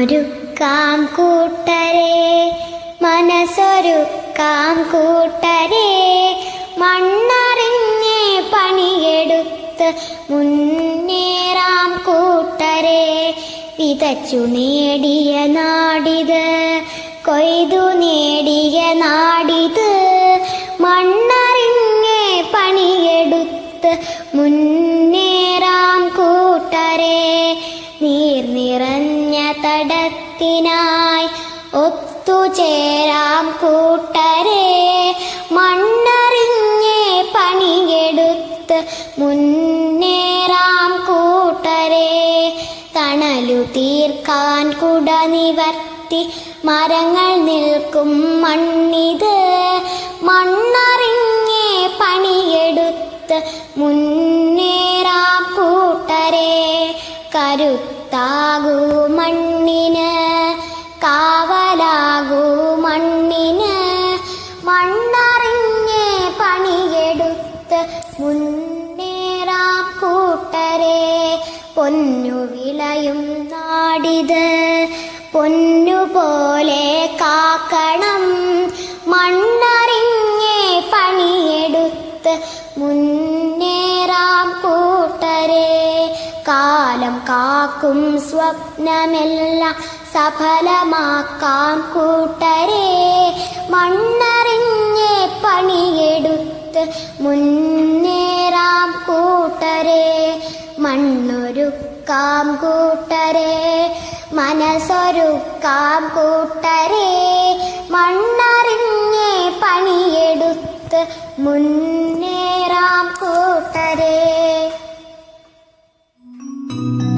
മണ്ണൊരുക്കാം കൂട്ടരെ മനസ്സൊരുക്കാം കൂട്ടരെ മണ്ണറിഞ്ഞേ പണിയെടുത്ത് മുന്നേറാം കൂട്ടരെ. വിതച്ചു നേടിയ നാടിത് കൊയ്തു നേടിയ നാടിത് മണ്ണറിഞ്ഞേ പണിയെടുത്ത് മുന്നേറാം കൂട്ടരെ. നീർ നിറഞ്ഞ തടത്തിനായി ഒത്തുചേരാം കൂട്ടരെ. മണ്ണറിഞ്ഞേ പണിയെടുത്ത് മുന്നേറാം കൂട്ടരെ. തണലു തീർക്കാൻ കുട നിവർത്തി മരങ്ങൾ നിൽക്കും മണ്ണിത്. മണ്ണറിഞ്ഞേ പണിയെടുത്ത് മുന്നേറാം കൂട്ടരെ. കരുത്താകൂ പണിയെടുത്ത് മുന്നേറാം കൂട്ടരെ. പൊന്നു വിളയും നാടിത്. പൊന്നുപോലെ കാക്കണം. മണ്ണറിഞ്ഞേ പണിയെടുത്ത് മുന്നേറാം കൂട്ടരെ. കാലം കാക്കും സ്വപ്നമെല്ലാം സഫലമാക്കാം കൂട്ടരെ. മുന്നേറാം കൂട്ടരെ മണ്ണൊരുക്കാം കൂട്ടരെ മനസ്സൊരുക്കാം കൂട്ടരെ മണ്ണറിഞ്ഞേ പണിയെടുത്ത് മുന്നേറാം കൂട്ടരെ. thank you